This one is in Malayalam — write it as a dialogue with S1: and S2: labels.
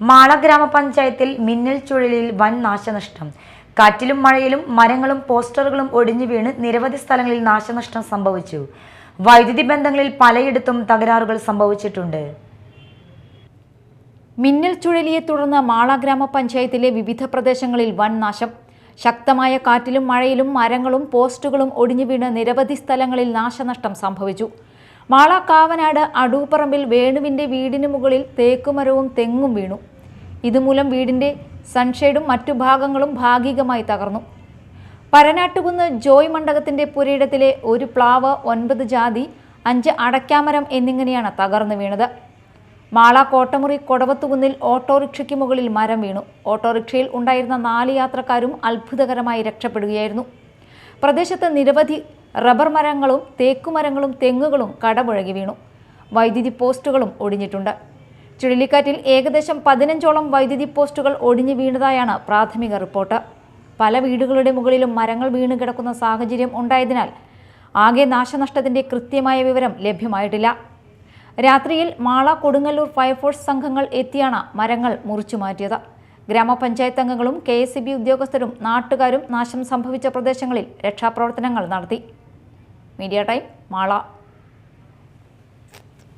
S1: മാള ഗ്രാമപഞ്ചായത്തിൽ മിന്നൽ ചുഴലിയിൽ വൻ നാശനഷ്ടം. കാറ്റിലും മഴയിലും മരങ്ങളും പോസ്റ്ററുകളും ഒടിഞ്ഞു വീണ് നിരവധി സ്ഥലങ്ങളിൽ നാശനഷ്ടം സംഭവിച്ചു. വൈദ്യുതി ബന്ധങ്ങളിൽ പലയിടത്തും തകരാറുകൾ സംഭവിച്ചിട്ടുണ്ട്.
S2: മിന്നൽ ചുഴലിയെ തുടർന്ന് മാള ഗ്രാമപഞ്ചായത്തിലെ വിവിധ പ്രദേശങ്ങളിൽ വൻ നാശം. ശക്തമായ കാറ്റിലും മഴയിലും മരങ്ങളും പോസ്റ്റുകളും ഒടിഞ്ഞു വീണ് നിരവധി സ്ഥലങ്ങളിൽ നാശനഷ്ടം സംഭവിച്ചു. മാള കാവനാട് അടൂപ്പറമ്പിൽ വേണുവിന്റെ വീടിന് മുകളിൽ തേക്കുമരവും തെങ്ങും വീണു. ഇതുമൂലം വീടിന്റെ സൺഷെയ്ഡും മറ്റു ഭാഗങ്ങളും ഭാഗികമായി തകർന്നു. പരനാട്ടുകുന്ന് ജോയ് മണ്ഡപത്തിന്റെ പുരയിടത്തിലെ ഒരു പ്ലാവ് ഒൻപത് ജാതി അഞ്ച് അടയ്ക്കാമരം എന്നിങ്ങനെയാണ് തകർന്നു വീണത്. മാള കോട്ടമുറി കൊടവത്തുകുന്നിൽ ഓട്ടോറിക്ഷയ്ക്ക് മുകളിൽ മരം വീണു. ഓട്ടോറിക്ഷയിൽ ഉണ്ടായിരുന്ന നാല് യാത്രക്കാരും അത്ഭുതകരമായി രക്ഷപ്പെടുകയായിരുന്നു. പ്രദേശത്ത് നിരവധി റബ്ബർ മരങ്ങളും തേക്കുമരങ്ങളും തെങ്ങുകളും കടപുഴകി വീണു. വൈദ്യുതി പോസ്റ്റുകളും ഒടിഞ്ഞിട്ടുണ്ട്. ചുഴലിക്കാറ്റിൽ ഏകദേശം പതിനഞ്ചോളം വൈദ്യുതി പോസ്റ്റുകൾ ഒടിഞ്ഞു വീണതായാണ് പ്രാഥമിക റിപ്പോർട്ട്. പല വീടുകളുടെ മുകളിലും മരങ്ങൾ വീണ് കിടക്കുന്ന സാഹചര്യം ഉണ്ടായതിനാൽ ആകെ നാശനഷ്ടത്തിന്റെ കൃത്യമായ വിവരം ലഭ്യമായിട്ടില്ല. രാത്രിയിൽ മാള കൊടുങ്ങല്ലൂർ ഫയർഫോഴ്സ് സംഘങ്ങൾ എത്തിയാണ് മരങ്ങൾ മുറിച്ചു മാറ്റിയത് ഗ്രാമപഞ്ചായത്ത് അംഗങ്ങളും കെ എസ് ബി ഉദ്യോഗസ്ഥരും നാട്ടുകാരും നാശം സംഭവിച്ച പ്രദേശങ്ങളിൽ രക്ഷാപ്രവർത്തനങ്ങൾ നടത്തി. Media time Mala.